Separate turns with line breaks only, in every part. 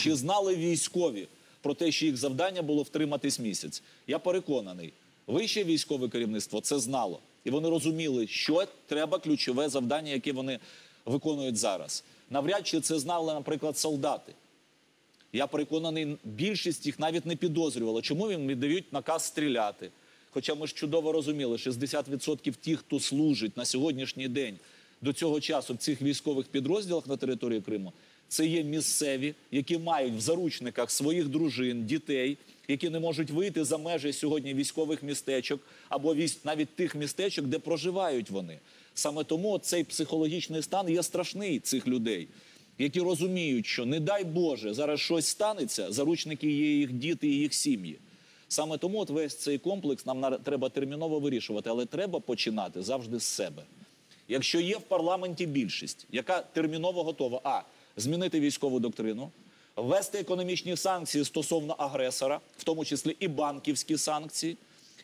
Чи знали військові про те, що їх завдання було втриматись місяць? Я переконаний, вище військове керівництво це знало. І вони розуміли, що треба ключове завдання, яке вони виконують зараз. Навряд чи це знали, наприклад, солдати. Я переконаний, більшість їх навіть не підозрювала, чому їм віддають наказ стріляти. Хоча ми ж чудово розуміли, 60% тих, хто служить на сьогоднішній день до цього часу в цих військових підрозділах на території Криму, це є місцеві, які мають в заручниках своїх дружин, дітей, які не можуть вийти за межі сьогодні військових містечок або військ навіть тих містечок, де проживають вони. Саме тому цей психологічний стан є страшний цих людей які розуміють, що не дай Боже, зараз щось станеться, заручники є їх діти і їх сім'ї. Саме тому от весь цей комплекс нам треба терміново вирішувати, але треба починати завжди з себе. Якщо є в парламенті більшість, яка терміново готова а змінити військову доктрину, ввести економічні санкції стосовно агресора, в тому числі і банківські санкції.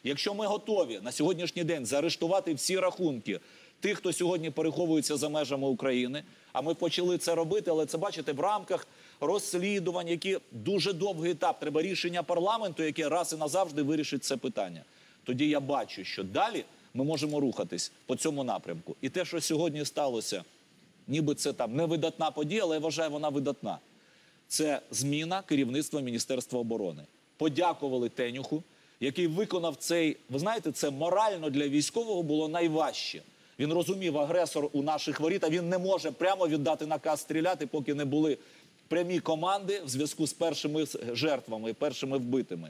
Якщо ми готові на сьогоднішній день заарештувати всі рахунки тих, хто сьогодні переховується за межами України, а ми почали це робити, але це бачите в рамках розслідувань, які дуже довгий етап. Треба рішення парламенту, яке раз і назавжди вирішить це питання. Тоді я бачу, що далі ми можемо рухатись по цьому напрямку. І те, що сьогодні сталося, ніби це там не видатна подія, але я вважаю, вона видатна. Це зміна керівництва Міністерства оборони. Подякували Тенюху, який виконав цей. Ви знаєте, це морально для військового було найважче. Він розумів, агресор у наших воріт, а він не може прямо віддати наказ стріляти, поки не були прямі команди в зв'язку з першими жертвами, першими вбитими.